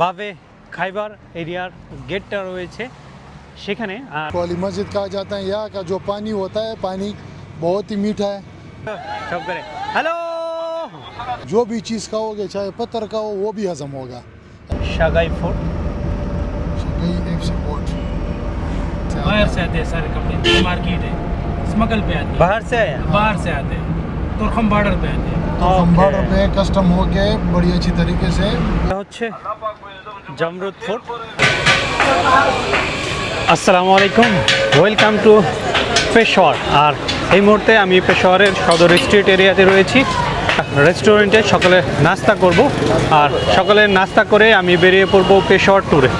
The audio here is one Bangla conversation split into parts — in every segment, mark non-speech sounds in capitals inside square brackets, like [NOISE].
বাবে খাইবার এরিয়ার গেটটা রয়েছে সেখানে আর वाली मस्जिद कहा जाता है यहाँ का जो पानी होता है पानी बहुत ही मीठा है সব করে হ্যালো जो भी चीज़ खाओगे चाहे पत्थर खाओ वो भी हजम होगा সাগাই ফোর্ট यही एक सपोर्ट बाहर से आते हैं सारे कपड़े मार्केट है स्मगल पे आते हैं बाहर से आया बाहर से आते हैं तुरखम बॉर्डर पे आते हैं तो हम Okay. बॉर्डर पे कस्टम होके बड़ी अच्छी तरीके से এটা হচ্ছে জামরুদ ফোর্ট। আসসালামু আলাইকুম। ওয়েলকাম টু পেশোয়ার আর এই মুহূর্তে আমি পেশোয়ারের সদর স্ট্রিট এরিয়াতে রয়েছি। রেস্টুরেন্টে সকালে নাস্তা করব। আর সকালে নাস্তা করে আমি বেরিয়ে পড়ব পেশোয়ার ট্যুরে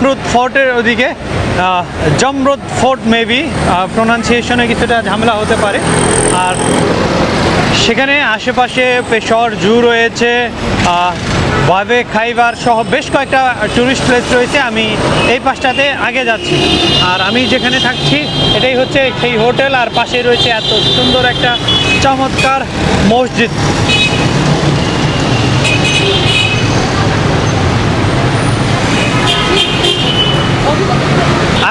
জামরুদ ফোর্টের ওদিকে জমরুদ ফোর্ট মেবি প্রোনাউন্সিয়েশনে কিছুটা ঝামেলা হতে পারে। আর সেখানে আশেপাশে পেশর জু রয়েছে। বাবে খাইবার সহ বেশ কয়েকটা টুরিস্ট প্লেস রয়েছে, আমি এই পাশটাতে আগে যাচ্ছি। আর আমি যেখানে থাকছি, এটাই হচ্ছে সেই হোটেল আর পাশে রয়েছে এত সুন্দর একটা চমৎকার মসজিদ।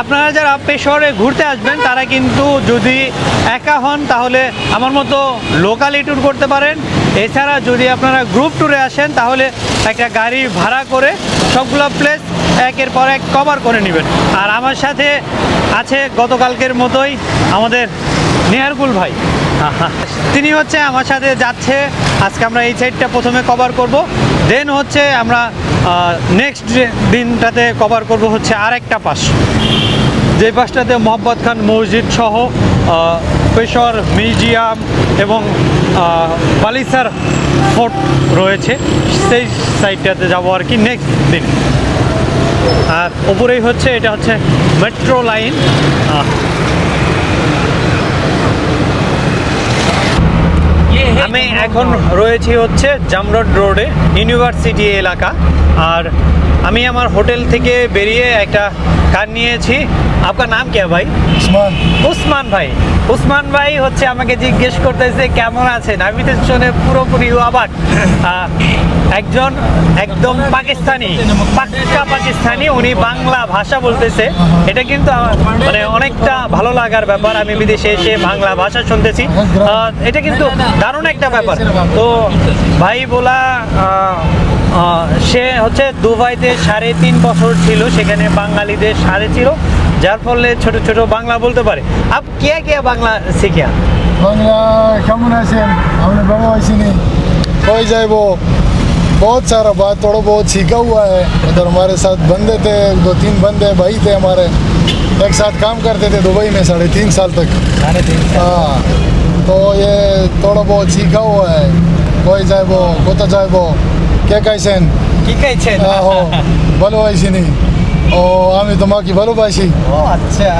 আপনারা যারা পেশরে ঘুরতে আসবেন, তারা কিন্তু যদি একা হন, তাহলে আমার মতো লোকালি ট্যুর করতে পারেন। এছাড়া যদি আপনারা গ্রুপ ট্যুরে আসেন, তাহলে একটা গাড়ি ভাড়া করে সবগুলো প্লেস একের পর এক কভার করে নেবেন। আর আমার সাথে আছে গতকালকের মতোই আমাদের নেহারগুল ভাই। তিনি হচ্ছে আমার সাথে যাচ্ছে। আজকে আমরা এই সাইডটা প্রথমে কভার করব। দেন হচ্ছে আমরা নেক্সট দিনটাতে কভার করব হচ্ছে আরেকটা পাশ। যে পাশটাতে মোহাম্মদ খান মসজিদ সহ পেশর মিউজিয়াম এবং বালিসার ফোর্ট রয়েছে। সেই সাইডটাতে যাব আর কি নেক্সট দিন। আর ওপরেই হচ্ছে, এটা হচ্ছে মেট্রো লাইন আমি এখন রয়েছি হচ্ছে জামরড রোডে ইউনিভার্সিটি এলাকা। আর আমি আমার হোটেল থেকে বেরিয়ে একটা কার নিয়েছি। আপনার নাম কে ভাই? উসমান। উসমান ভাই। উসমান ভাই হচ্ছে আমাকে জিজ্ঞেস করতেছে কেমন আছেন? আমি তো শুনে পুরোপুরি অবাক। একজন একদম পাকিস্তানি পাক্কা পাকিস্তানি উনি বাংলা ভাষা বলতেছে। এটা কিন্তু মানে অনেকটা ভালো লাগার ব্যাপার। আমি বিদেশে এসে বাংলা ভাষা শুনতেছি। এটা কিন্তু দারুণ একটা ব্যাপার। তো ভাই বলা সে হচ্ছে দুবাইতে সাড়ে তিন বছর ছিল সেখানে বাঙালিদের সাড়ে ছিল যার ফলে ছোট ছোট বাংলা বলতে পারে আপ কে কে বাংলা শিখিয়া বাংলা কেমন আছেন हमने बड़ा वैसे नहीं कोई जाए वो बहुत सारा बात थोड़ा बहुत सीखा हुआ है उधर हमारे साथ बंदे थे दो तीन बंदे भाई थे हमारे एक साथ काम करते थे दुबई में साढ़े तीन साल तक সাড়ে তিন हाँ तो ये थोड़ा बहुत सीखा हुआ है कोई जाए वो कोता जाए वो क्या कैसे কি খাইছেন আহো ভালোবাসিনি ও আমি তোমাকে ভালোবাসি ও আচ্ছা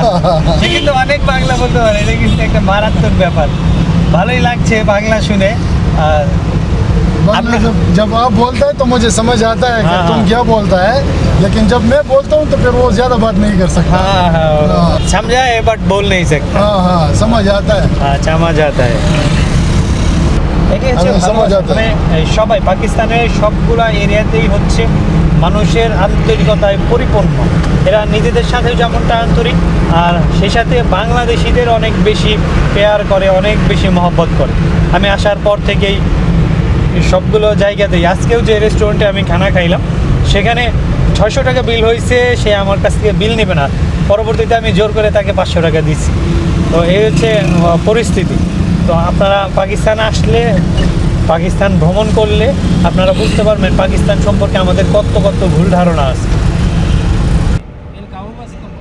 সে কিন্তু অনেক বাংলা বলতে পারে এটা কিন্তু একটা মারাত্মক ব্যাপার ভালোই লাগছে বাংলা শুনে আর बांग्ला आपने- जब जब आप बोलते हैं तो मुझे समझ आता है कि हाँ, तुम हाँ। क्या बोलता है लेकिन जब मैं बोलता हूँ तो फिर वो ज्यादा बात नहीं कर सकता हाँ हाँ हाँ। समझा है बट बोल नहीं सकता हाँ हाँ समझ आता है हाँ समझ आता है এটাই হচ্ছে মানে সবাই পাকিস্তানের সবগুলা এরিয়াতেই হচ্ছে মানুষের আন্তরিকতায় পরিপূর্ণ। এরা নিজেদের সাথেও যেমনটা আন্তরিক আর সেই সাথে বাংলাদেশিদের অনেক বেশি পেয়ার করে অনেক বেশি মহব্বত করে। আমি আসার পর থেকেই সবগুলো জায়গাতেই আজকেও যে রেস্টুরেন্টে আমি খানা খাইলাম সেখানে ছয়শো টাকা বিল হয়েছে সে আমার কাছ থেকে বিল নেবে না। পরবর্তীতে আমি জোর করে তাকে পাঁচশো টাকা দিচ্ছি। তো এই হচ্ছে পরিস্থিতি। তো আপনারা পাকিস্তান আসলে পাকিস্তান ভ্রমণ করলে আপনারা বুঝতে পারবেন পাকিস্তান সম্পর্কে আমাদের কত কত ভুল ধারণা আছে El cabo más como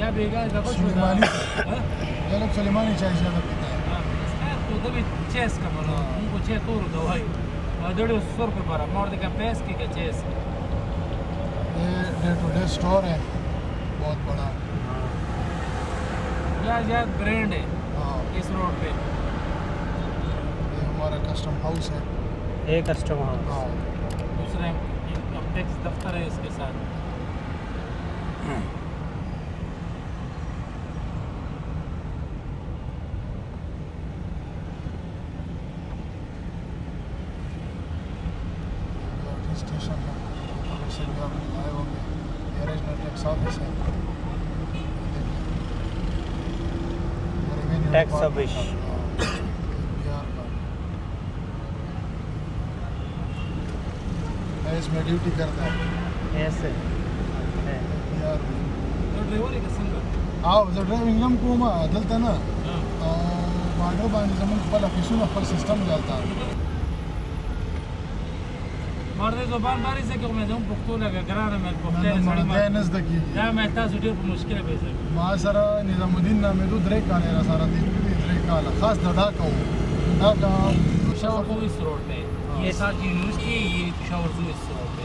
ya briga da boş Sulemani ये लोग सुलेमानी चाय ज्यादा पीते हैं तो da bir česka malo unko če turu da ovaj Dodi sor ko para mor de peski ke ches ये डे टू डे स्टोर है बहुत बड़ा या या ब्रांड है हाँ इस रोड पे ये हमारा कस्टम हाउस है। हाँ। एक कस्टम हाउस हाँ। दूसरा दफ्तर है इसके साथ। [CLEARS THROAT] देश में ड्यूटी करता है ऐसे हांव ड्रायव्हींग आमकां हातल तेन्ना वाडो बांदिल्लो म्हण पला फिशून ऑफ़र सिस्टम घालता مرضي زبان باري زكي وما زهم بقتولة قرارة من البقتين مرضي نزدكي لا ما يحتاجوا دير مشكلة بيزك ما سرا نظام الدين نامدو دريك على سرا دير دريك على خاص داكا داكا شو خوي سرور تاني ये साथ यूनिवर्सिटी हाँ, है ये पिशावर जू इस रोड पे।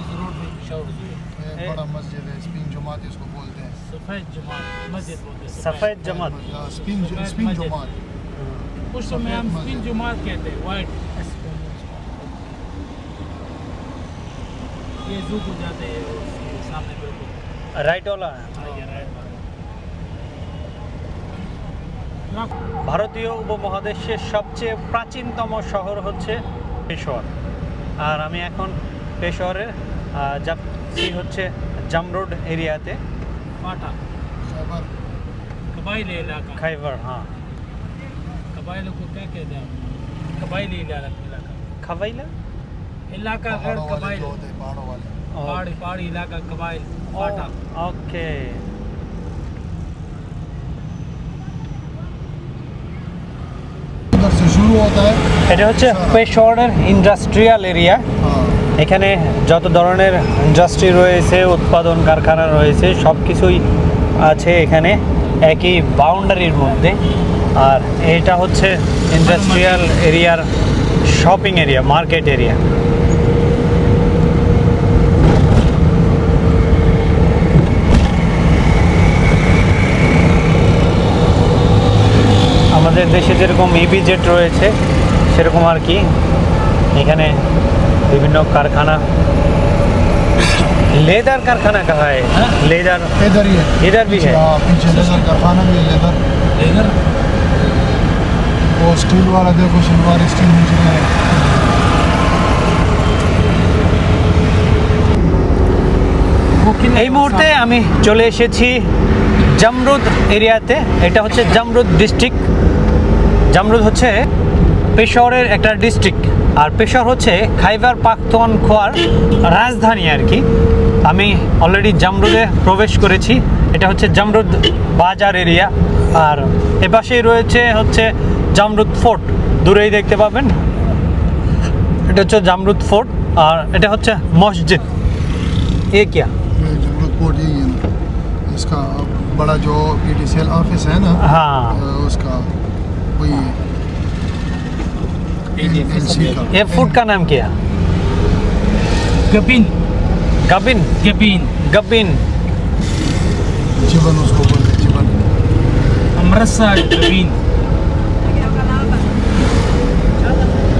इस रोड पे पिशावर जू है। बड़ा मस्जिद है स्पिन जमात इसको बोलते हैं। सफ़ेद जमात मस्जिद बोलते हैं सफ़ेद। जमात। स्पिन स्पिन जमात। कुछ तो मैं हम स्पिन जमात कहते हैं वाइट ये जू को जाते हैं सामने बिल्कुल। राइट वाला है हाँ, ভারতীয় উপমহাদেশের সবচেয়ে প্রাচীনতম শহর হচ্ছে পেশোয়ার। আর আমি এখন পেশোয়ারের যাচ্ছি হচ্ছে জামরোড এরিয়াতে। কবাইলি এলাকা। খাইবার হ্যাঁ। কে এলাকা খবাইলা? এলাকা পাহাড়ি এলাকা কবাইল ওকে। এটা হচ্ছে পেশোয়ারের ইন্ডাস্ট্রিয়াল এরিয়া এখানে যত ধরনের ইন্ডাস্ট্রি রয়েছে উৎপাদন কারখানা রয়েছে সব কিছুই আছে এখানে একই বাউন্ডারির মধ্যে। আর এটা হচ্ছে ইন্ডাস্ট্রিয়াল এরিয়ার শপিং এরিয়া মার্কেট এরিয়া আমাদের দেশে যেরকম ইবি জেট রয়েছে সেরকম আর কি এখানে বিভিন্ন কারখানা लेदर कारखाना कहाँ है लेदर इधर ही है इधर भी है हाँ पीछे लेदर कारखाना भी है लेदर इधर वो स्टील वाला देखो सिल्वर स्टील इंजीनियर है वो किन এই মুহূর্তে আমি চলে এসেছি জামরুদ এরিয়াতে এটা হচ্ছে জামরুদ ডিস্ট্রিক্ট জামরুদ হচ্ছে পেশোয়ারের একটা ডিস্ট্রিক্ট আর পেশোয়ার হচ্ছে খাইবার পাখতনখোয়ার রাজধানী আর কি আমি অলরেডি জামরুদে প্রবেশ করেছি এটা হচ্ছে জামরুদ বাজার এরিয়া আর এপাশেই রয়েছে হচ্ছে জামরুদ ফোর্ট দূরেই দেখতে পাবেন এটা হচ্ছে জামরুদ ফোর্ট আর এটা হচ্ছে মসজিদ এ কিয়া ये जमरूद पोर्ट यही है ना इसका बड़ा जो P T C L office है ना हाँ अ, उसका वही है NC का ये फूड का नाम क्या है गबिन गबिन गबिन गबिन जीवन उसको बोलते हैं जीवन अमृतसर गबिन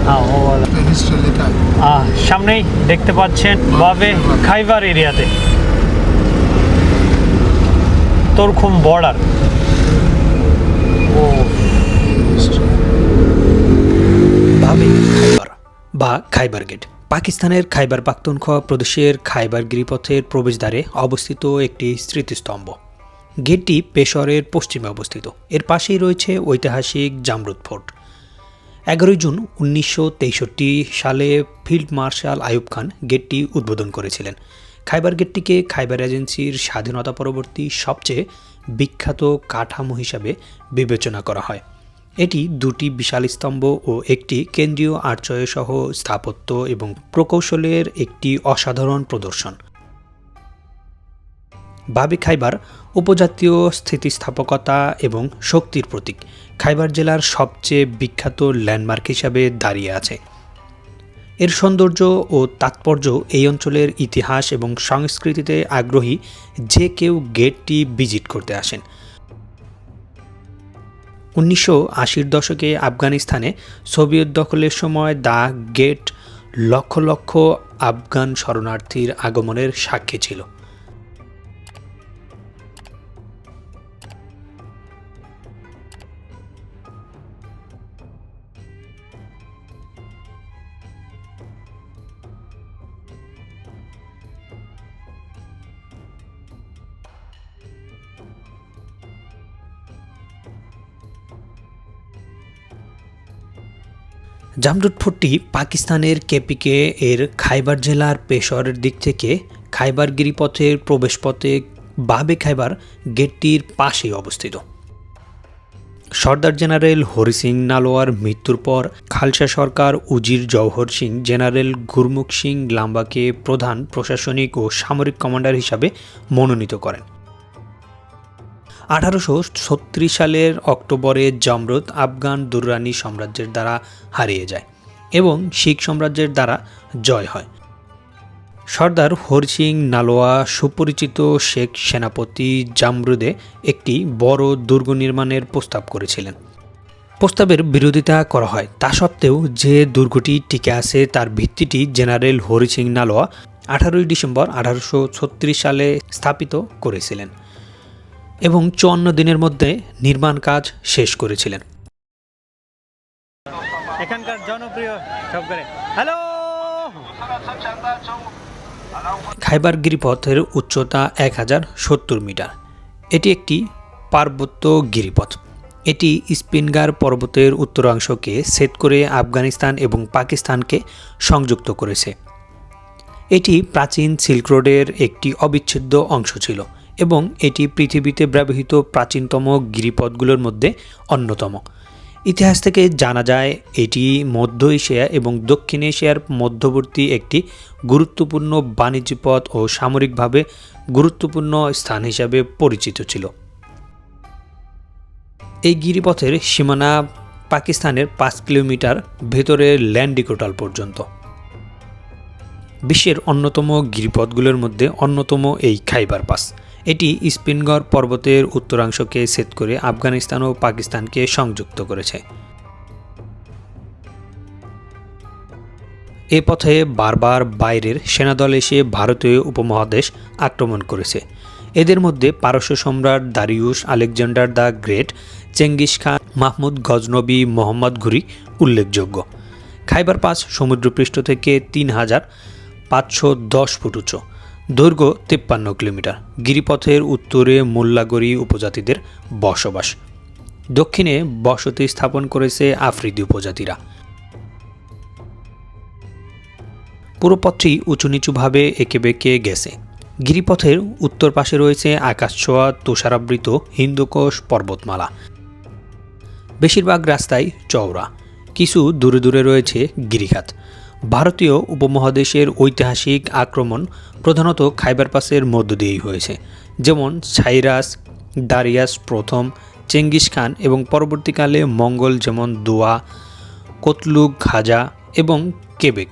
হ্যাঁ ও वाला। पे हिस्ट्री लिखा है আহ, সামনেই দেখতে পাচ্ছেন বাবে খাইবার এরিয়াতে তোরখুম বর্ডার ও বা খাইবার গেট। পাকিস্তানের খাইবার পাখতুনখোয়া প্রদেশের খাইবার গিরিপথের প্রবেশদ্বারে অবস্থিত একটি স্মৃতিস্তম্ভ। গেটটি পেশরের পশ্চিমে অবস্থিত। এর পাশেই রয়েছে ঐতিহাসিক জামরুদ ফোর্ট। এগারোই জুন উনিশশো তেষট্টি সালে ফিল্ড মার্শাল আয়ুব খান গেটটি উদ্বোধন করেছিলেন। খাইবার গেটটিকে খাইবার এজেন্সির স্বাধীনতা পরবর্তী সবচেয়ে বিখ্যাত কাঠামো হিসাবে বিবেচনা করা হয়। এটি দুটি বিশাল স্তম্ভ ও একটি কেন্দ্রীয় আর্চয় সহ স্থাপত্য এবং প্রকৌশলের একটি অসাধারণ প্রদর্শন। বাবি খাইবার উপজাতীয় স্থিতিস্থাপকতা এবং শক্তির প্রতীক খাইবার জেলার সবচেয়ে বিখ্যাত ল্যান্ডমার্ক হিসাবে দাঁড়িয়ে আছে। এর সৌন্দর্য ও তাৎপর্য এই অঞ্চলের ইতিহাস এবং সংস্কৃতিতে আগ্রহী যে কেউ গেটটি ভিজিট করতে আসেন। উনিশশো আশির দশকে আফগানিস্তানে সোভিয়েত দখলের সময় দা গেট লক্ষ লক্ষ আফগান শরণার্থীর আগমনের সাক্ষী ছিল। জামরুদ ফোর্টটি পাকিস্তানের কেপিকে এর খাইবার জেলার পেশোয়ারের দিক থেকে খাইবার গিরিপথের প্রবেশপথে বাবে খাইবার গেটটির পাশেই অবস্থিত। সর্দার জেনারেল হরি সিং নালোয়ার মৃত্যুর পর খালসা সরকার উজির জওহর সিং, জেনারেল গুরমুখ সিং লাম্বাকে প্রধান প্রশাসনিক ও সামরিক কমান্ডার হিসাবে মনোনীত করেন। আঠারোশো ছত্রিশ সালের অক্টোবরে জামরুদ আফগান দুররানি সাম্রাজ্যের দ্বারা হারিয়ে যায় এবং শিখ সাম্রাজ্যের দ্বারা জয় হয়। সর্দার হরি সিং নালোয়া সুপরিচিত শেখ সেনাপতি জামরুদে একটি বড় দুর্গ নির্মাণের প্রস্তাব করেছিলেন। প্রস্তাবের বিরোধিতা করা হয়। তা সত্ত্বেও যে দুর্গটি টিকে আছে তার ভিত্তিটি জেনারেল হরি সিং নালোয়া আঠারোই ডিসেম্বর আঠারোশো ছত্রিশ সালে স্থাপিত করেছিলেন। এবং চুয়ান্ন দিনের মধ্যে নির্মাণ কাজ শেষ করেছিলেন। এখানকার জনপ্রিয় হ্যালো খাইবার গিরিপথের উচ্চতা এক হাজার সত্তর মিটার। এটি একটি পার্বত্য গিরিপথ। এটি স্পিনগার পর্বতের উত্তরাংশকে সেট করে আফগানিস্তান এবং পাকিস্তানকে সংযুক্ত করেছে। এটি প্রাচীন সিল্ক রোডের একটি অবিচ্ছেদ্য অংশ ছিল। এবং এটি পৃথিবীতে ব্যবহৃত প্রাচীনতম গিরিপথগুলোর মধ্যে অন্যতম। ইতিহাস থেকে জানা যায়, এটি মধ্য এশিয়া এবং দক্ষিণ এশিয়ার মধ্যবর্তী একটি গুরুত্বপূর্ণ বাণিজ্য পথ ও সামরিকভাবে গুরুত্বপূর্ণ স্থান হিসাবে পরিচিত ছিল। এই গিরিপথের সীমানা পাকিস্তানের পাঁচ কিলোমিটার ভেতরে ল্যান্ডিকোটাল পর্যন্ত। বিশ্বের অন্যতম গিরিপথগুলোর মধ্যে অন্যতম এই খাইবার পাস। এটি স্পিনগড় পর্বতের উত্তরাংশকে সেট করে আফগানিস্তান ও পাকিস্তানকে সংযুক্ত করেছে। এ পথে বারবার বাইরের সেনাদল এসে ভারতীয় উপমহাদেশ আক্রমণ করেছে। এদের মধ্যে পারস্য সম্রাট Darius Alexander the great, Genghis Khan, Mahmud Ghaznavi Mohammad Ghori উল্লেখযোগ্য। খাইবার পাস সমুদ্রপৃষ্ঠ থেকে তিন হাজার পাঁচশো দশ ফুট উঁচু। দৈর্ঘ্য তিপ্পান্ন কিলোমিটার। গিরিপথের উত্তরে মোল্লাগড়ি উপজাতিদের বসবাস। দক্ষিণে বসতি স্থাপন করেছে আফ্রিদি উপজাতিরা। পুরো পথটি উঁচু নিচুভাবে এঁকে বেঁকে গেছে। গিরিপথের উত্তর পাশে রয়েছে আকাশছোঁয়া, তুষারাবৃত হিন্দুকোষ পর্বতমালা। বেশিরভাগ রাস্তায় চওড়া। কিছু দূরে দূরে রয়েছে গিরিখাত। ভারতীয় উপমহাদেশের ঐতিহাসিক আক্রমণ প্রধানত খাইবার পাসের মধ্য দিয়েই হয়েছে। যেমন সাইরাস, দারিয়াস প্রথম, চেঙ্গিস খান এবং পরবর্তীকালে মঙ্গল যেমন দোয়া কতলুক খাজা এবং কেবেক।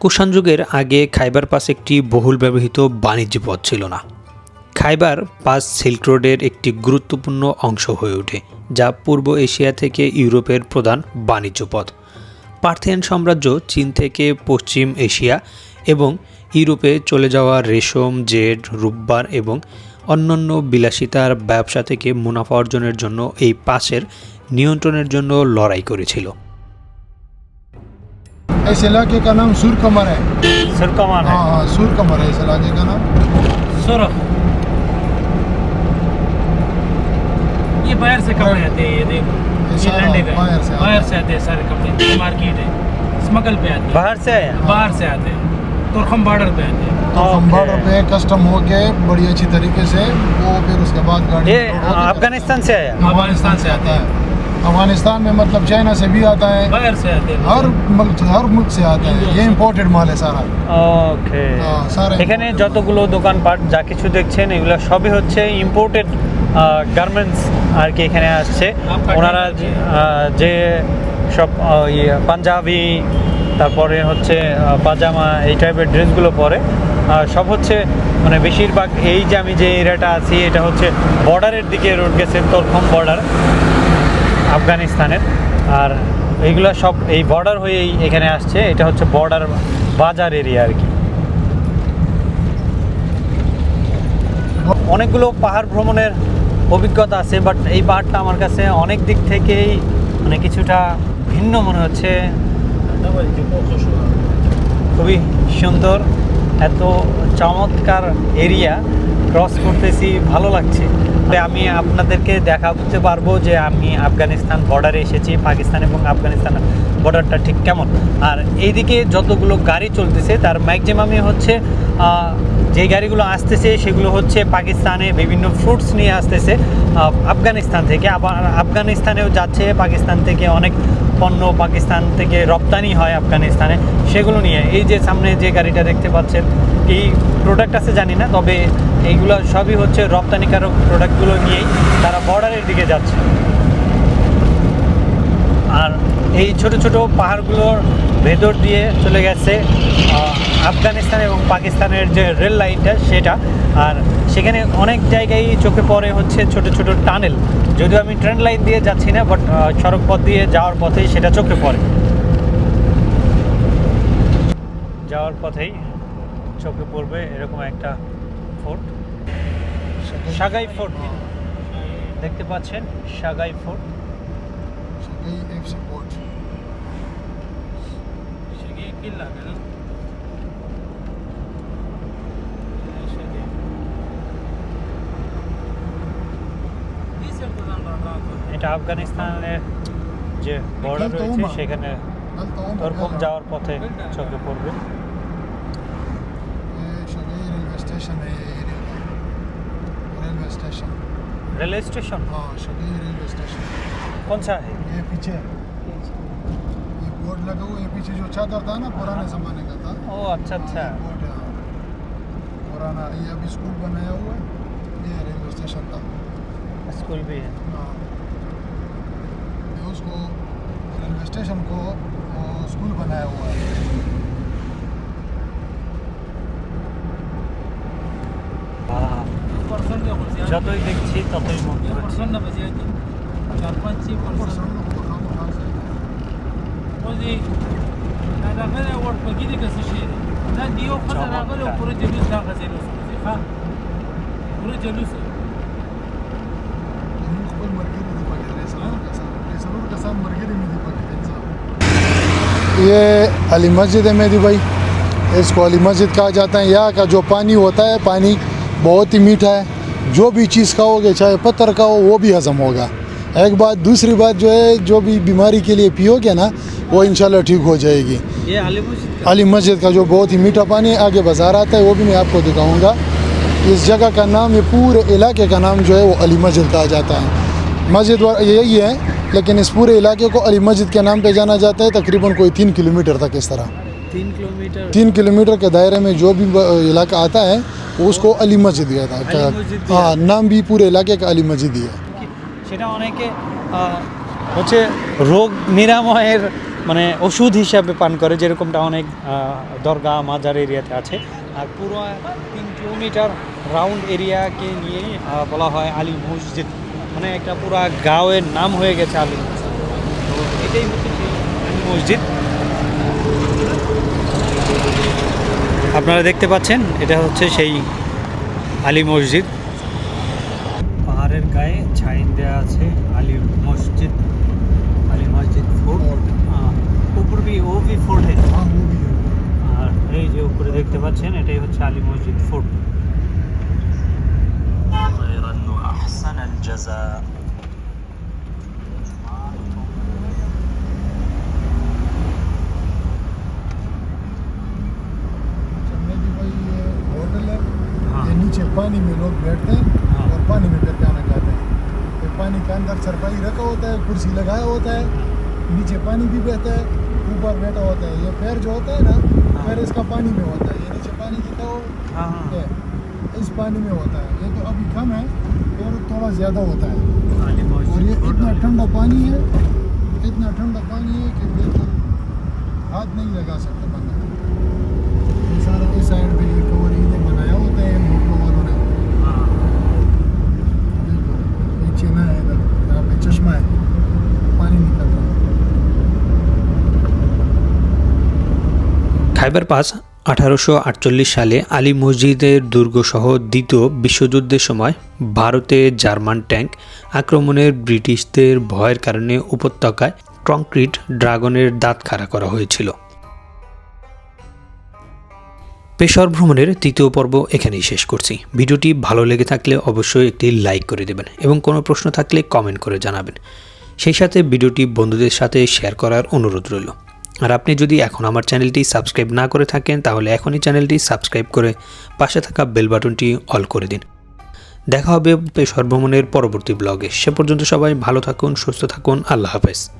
কুষাণ যুগের আগে খাইবার পাস একটি বহুল ব্যবহৃত বাণিজ্য পথ ছিল না। খাইবার পাস সিল্ক রোডের একটি গুরুত্বপূর্ণ অংশ হয়ে ওঠে, যা পূর্ব এশিয়া থেকে ইউরোপের প্রধান বাণিজ্য পথ। পার্থিয়ান সাম্রাজ্য চীন থেকে পশ্চিম এশিয়া এবং ইউরোপে চলে যাওয়া রেশম জেড রূপবার এবং অন্যান্য বিলাসিতার ব্যবসা থেকে মুনাফা অর্জনের জন্য এই পাসের নিয়ন্ত্রণের জন্য লড়াই করেছিল इस इलाके का नाम सूर कमर है সুরকমান हाँ हाँ सूर कमर है इस इलाके का नाम सुरख ये बाहर से कपड़े आते हैं ये देखो ये ये सारा लंडे का बाहर से आता बाहर है। से आते हैं सारे कपड़े ये मार्केट है स्मगल पे आते हैं बाहर से आया बाहर से आते हैं तुरखम बॉर्डर पे आते हैं तो हम ओके। बॉर्डर पे कस्टम होके बड़ी अच्छी तरीके से वो फिर उसके बाद गाड़ी ये लोड होके अफगानिस्तान से आया अफगानिस्तान से आते हैं अफगानिस्तान में मतलब चाइना से भी आता है बाहर से आते हैं हर मुल्क हर मुल्क से आता है ये इम्पोर्टेड माल है सारा ওকে হ্যাঁ, স্যার, এখানে যতগুলো দোকানপাট যা কিছু দেখছেন এগুলো সবই হচ্ছে ইম্পোর্টেড গার্মেন্টস আর কি এখানে আসছে। ওনারা যে- সব ইয়ে পাঞ্জাবি, তারপরে হচ্ছে পাজামা, এই টাইপের ড্রেসগুলো পরে। সব হচ্ছে মানে বেশিরভাগ এই যে আমি যে এরিয়াটা আছি, এটা হচ্ছে বর্ডারের দিকে রোড গেছে, তরফম বর্ডার আফগানিস্তানের। আর এইগুলো সব এই বর্ডার হয়েই এখানে আসছে, এটা হচ্ছে বর্ডার বাজার এরিয়া আর কি। অনেকগুলো পাহাড় ভ্রমণের অভিজ্ঞতা আছে বাট এই পাহাড়টা আমার কাছে অনেক দিক থেকেই মানে কিছুটা ভিন্ন মনে হচ্ছে। খুবই সুন্দর, এত চমৎকার এরিয়া ক্রস করতেছি, ভালো লাগছে। আমি আপনাদেরকে দেখাতে পারব যে আমি আফগানিস্তান বর্ডারে এসেছি, পাকিস্তান এবং আফগানিস্তান বর্ডারটা ঠিক কেমন। আর এইদিকে যতগুলো গাড়ি চলতেছে, তার ম্যাক্সিমামই হচ্ছে যে গাড়িগুলো আসতেছে সেগুলো হচ্ছে পাকিস্তানে বিভিন্ন ফ্রুটস নিয়ে আসতেছে আফগানিস্তান থেকে। আবার আফগানিস্তানেও যাচ্ছে, পাকিস্তান থেকে অনেক পণ্য পাকিস্তান থেকে রপ্তানি হয় আফগানিস্তানে, সেগুলো নিয়ে। এই যে সামনে যে গাড়িটা দেখতে পাচ্ছেন, এই প্রোডাক্ট আছে জানি না, তবে এইগুলো সবই হচ্ছে রপ্তানিকারক প্রোডাক্টগুলো নিয়েই তারা বর্ডারের দিকে যাচ্ছে। আর এই ছোট ছোট পাহাড়গুলোর ভেতর দিয়ে চলে গেছে আফগানিস্তান এবং পাকিস্তানের যে রেল লাইনটা সেটা। আর সেখানে অনেক জায়গায় চোখে পড়ে হচ্ছে ছোট ছোট টানেল। যদিও আমি ট্রেন লাইন দিয়ে যাচ্ছি না বাট সড়ক পথ দিয়ে যাওয়ার পথেই সেটা চোখে পড়ে। যাওয়ার পথেই চোখে পড়বে এরকম একটা ফোর্ট। সাগাই ফোর্ট। দেখতে পাচ্ছেন সাগাই ফোর্ট। এই এফসি পোর্ট মুশকিল লাগে এটা আফগানিস্তানের যে বর্ডার রয়েছে সেখানে ওরকম যাওয়ার পথে চোখে পড়বে। রেলওয়ে স্টেশন কোন शनि रेलवे लगा हुआ ये पीछे जो चादर था ना पुराने जमाने का था ও আচ্ছা আচ্ছা ये बोर्ड है, हाँ। पुराना ये अभी स्कूल बनाया हुआ है ये रेलवे स्टेशन था स्कूल भी है हाँ ये उसको रेलवे स्टेशन को वो स्कूल बनाया हुआ है বাহ, परसेंट का परसेंट যতই দেখছি ততই মন ये করছে وزي هذا غير ورد بقيدي كسشي لا ديو خذ هذا غير وكورة جلوس لا غزيلوس ها كورة جلوس हम خپل مرګري دی پکې لري سلام کسان سلام کسان مرګري مې دی پکې انسان ये अली मस्जिद है मेरी भाई इसको अली मस्जिद कहा जाता है यहाँ का जो पानी होता है पानी बहुत ही मीठा है जो भी चीज़ खाओगे चाहे पत्थर खाओ वो भी हज़म होगा एक बात दूसरी बात जो है जो भी बीमारी के लिए पियोगे ना वो इंशाल्लाह ठीक हो जाएगी। ये मस्जिद अली मस्जिद का जो बहुत ही मीठा पानी आगे बाज़ार आता है वो भी मैं आपको दिखाऊँगा। इस जगह का नाम ये पूरे इलाके का नाम जो है वो अली मस्जिद कहा जाता है। मस्जिद यही है लेकिन इस पूरे इलाके को अली मस्जिद के नाम पे जाना जाता है तकरीबन कोई तीन किलोमीटर तक इस तरह। तीन किलोमीटर? तीन किलोमीटर के दायरे में जो भी इलाका आता है उसको अली मस्जिद कहता है। हाँ नाम भी पूरे इलाके का अली मस्जिद ही है। সেটা অনেকে হচ্ছে রোগ নিরাময়ের মানে ওষুধ হিসাবে পান করে, যেরকমটা অনেক দরগা, মাজার এরিয়াতে আছে। আর পুরো তিন কিলোমিটার রাউন্ড এরিয়াকে নিয়ে বলা হয় আলী মসজিদ। মানে একটা পুরো গাঁয়ের নাম হয়ে গেছে আলী মসজিদ। তো এটাই হচ্ছে সেই আলী মসজিদ। আপনারা দেখতে পাচ্ছেন, এটা হচ্ছে সেই আলী মসজিদ। গায়ে ছাইন দেওয়া আছে আলী মসজিদ আলী মসজিদ ফোর্ট Fort। উপর বি ও বি ফোর্ট है हाँ वो भी है আর এই যে উপরে দেখতে পাচ্ছেন এটাই হচ্ছে আলী মসজিদ ফোর্ট خيرا وأحسن الجزاء चलने की भाई ये होटल है हाँ। ये नीचे पानी में लोग बैठते हैं हाँ। और पानी में फिर खाना खाते हैं। तो पानी के अंदर चरपाई रखा होता है कुर्सी लगाया होता है नीचे पानी भी बहता है ऊपर बैठा होता है। ये पैर जो होता है ना हाँ। पैर इसका पानी में होता है। ये नीचे पानी दिखा हो हाँ। हाँ इस पानी में होता है। ये तो अभी कम है और थोड़ा ज़्यादा होता है। और ये इतना ठंडा पानी है इतना ठंडा पानी है कि बिल्कुल हाथ नहीं लगा सकता बंदा। सारा इस साइड पे খাইবার পাস আঠারোশো আটচল্লিশ সালে আলী মসজিদের দুর্গসহ দ্বিতীয় বিশ্বযুদ্ধের সময় ভারতে জার্মান ট্যাঙ্ক আক্রমণের ব্রিটিশদের ভয়ের কারণে উপত্যকায় কংক্রিট ড্রাগনের দাঁত খাড়া করা হয়েছিল। পেশর ভ্রমণের তৃতীয় পর্ব এখানেই শেষ করছি। ভিডিওটি ভালো লেগে থাকলে অবশ্যই একটি লাইক করে দেবেন এবং কোনো প্রশ্ন থাকলে কমেন্ট করে জানাবেন। সেই সাথে ভিডিওটি বন্ধুদের সাথে শেয়ার করার অনুরোধ রইল। আর আপনি যদি এখন আমার চ্যানেলটি সাবস্ক্রাইব না করে থাকেন, তাহলে এখনই চ্যানেলটি সাবস্ক্রাইব করে পাশে থাকা বেল বাটনটি অল করে দিন। দেখা হবে সর্বমনের পরবর্তী ব্লগে। সে পর্যন্ত সবাই ভালো থাকুন, সুস্থ থাকুন। আল্লাহ হাফেজ।